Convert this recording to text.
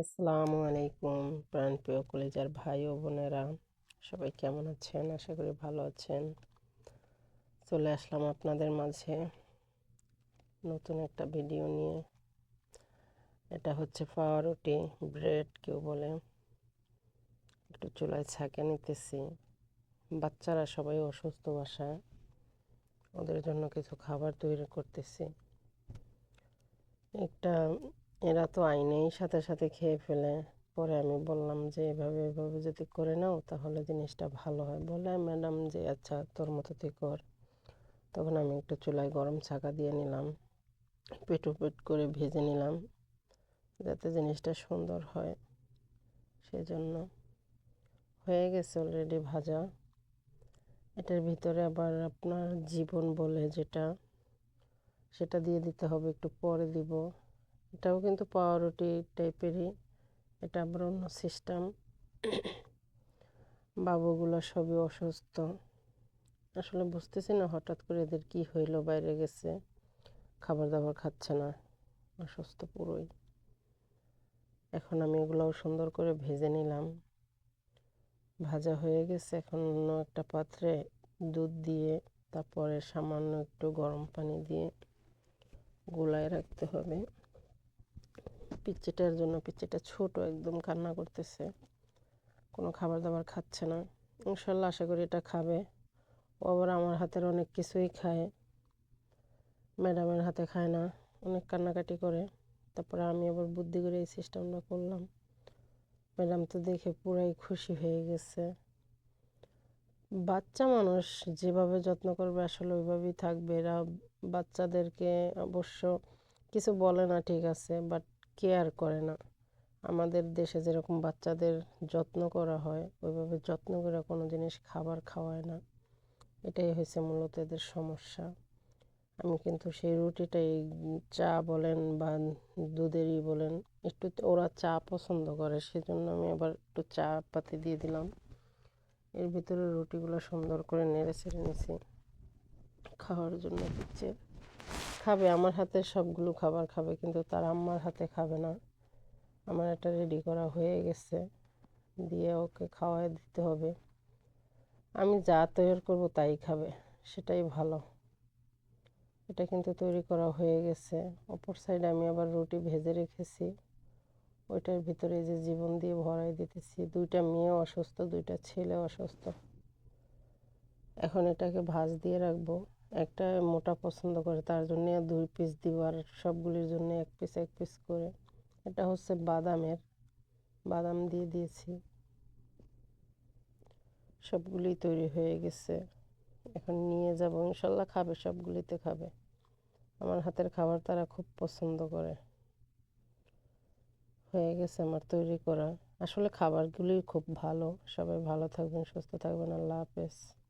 আসসালামু আলাইকুম, প্রাণপ্রিয় কলেজার ভাই ও বোনেরা। সবাই কেমন আছেন? আশা করি ভালো আছেন। চলে আসলাম আপনাদের মাঝে নতুন একটা ভিডিও নিয়ে। এটা হচ্ছে পাউরুটি ব্রেড কেউ বলে। একটু চুলায় ছাঁকে নিতেছি। বাচ্চারা সবাই অসুস্থ বাসায়। ওদের জন্য কিছু খাবার তৈরি করতেছি। একটা এরা তো আইনেই সাথে সাথে খেয়ে ফেলে। পরে আমি বললাম যে, এভাবে এভাবে যদি করে নাও, তাহলে জিনিসটা ভালো হয়। বলে, ম্যাডাম, যে আচ্ছা তোর মতো তুই কর। তখন আমি একটু চুলায় গরম ছাকা দিয়ে নিলাম। পেটু পেট করে ভেজে নিলাম, যাতে জিনিসটা সুন্দর হয়। সেজন্য হয়ে গেছে অলরেডি ভাজা। এটার ভিতরে আবার আপনার জীবন বলে যেটা, সেটা দিয়ে দিতে হবে। একটু পরে দিব। এটাও কিন্তু পাউরুটি টাইপেরই। এটা আবার অন্য সিস্টেম বাবুগুলো সবই অসুস্থ। আসলে বুঝতেছি না হঠাৎ করে এদের কি হইল, বাইরে গেছে খাবার দাবার খাচ্ছে না, অসুস্থ পুরোই। এখন আমি এগুলোও সুন্দর করে ভেজে নিলাম। ভাজা হয়ে গেছে, এখন অন্য একটা পাত্রে দুধ দিয়ে, তারপরে সামান্য একটু গরম পানি দিয়ে গোলায় রাখতে হবে। পিচ্চিটার জন্য পিচ্চিটা ছোট একদম কান্না করতেছে। কোনো খাবার দাবার খাচ্ছে না। ইনশাল্লাহ আশা করি এটা খাবে। ও আবার আমার হাতের অনেক কিছুই খায়। ম্যাডামের হাতে খায় না। অনেক কান্নাকাটি করে। তারপরে আমি আবার বুদ্ধি করে এই সিস্টেমটা করলাম। ম্যাডাম তো দেখে পুরাই খুশি হয়ে গেছে। বাচ্চা মানুষ যেভাবে যত্ন করবে আসলে ওইভাবেই থাকবে। এরা বাচ্চাদেরকে অবশ্য কিছু বলে না ঠিক আছে বাট কেয়ার করে না। আমাদের দেশে যেরকম বাচ্চাদের যত্ন করা হয়, ওইভাবে যত্ন করে কোনো জিনিস খাবার খাওয়ায় না। এটাই হয়েছে মূলত এদের সমস্যা। আমি কিন্তু সেই রুটিটাই চা বলেন বা দুধেরই বলেন, একটু ওরা চা পছন্দ করে, সেজন্য আমি আবার একটু চা পাতি দিয়ে দিলাম। এর ভিতরে রুটিগুলো সুন্দর করে নেড়ে ছেড়ে নিছি। খাওয়ার জন্য দিচ্ছে। খাবে, আমার হাতে সবগুলো খাবার খাবে, কিন্তু তার আম্মার হাতে খাবে না। আমার এটা রেডি করা হয়ে গেছে, দিয়ে ওকে খাওয়াই দিতে হবে। আমি যা তৈরি করব তাই খাবে, সেটাই ভালো। এটা কিন্তু তৈরি করা হয়ে গেছে। অপর সাইডে আমি আবার রুটি ভেজে রেখেছি। ওইটার ভিতরে যে জীবন দিয়ে ভরাই দিতেছি, দুইটা মেয়ে অসুস্থ, দুইটা ছেলে অসুস্থ। এখন এটাকে ভাজ দিয়ে রাখব। একটা মোটা পছন্দ করে, তার জন্য দুই পিস দিব আর সবগুলির জন্য এক পিস এক পিস করে। এটা হচ্ছে বাদামের, বাদাম দিয়ে দিয়েছি। সবগুলি তৈরি হয়ে গেছে। এখন নিয়ে যাব, ইনশাল্লাহ খাবে, সবগুলিতে খাবে। আমার হাতের খাবার তারা খুব পছন্দ করে। হয়ে গেছে আমার তৈরি করা। আসলে খাবারগুলি খুব ভালো। সবাই ভালো থাকবেন, সুস্থ থাকবেন। আল্লাহ হাফেজ।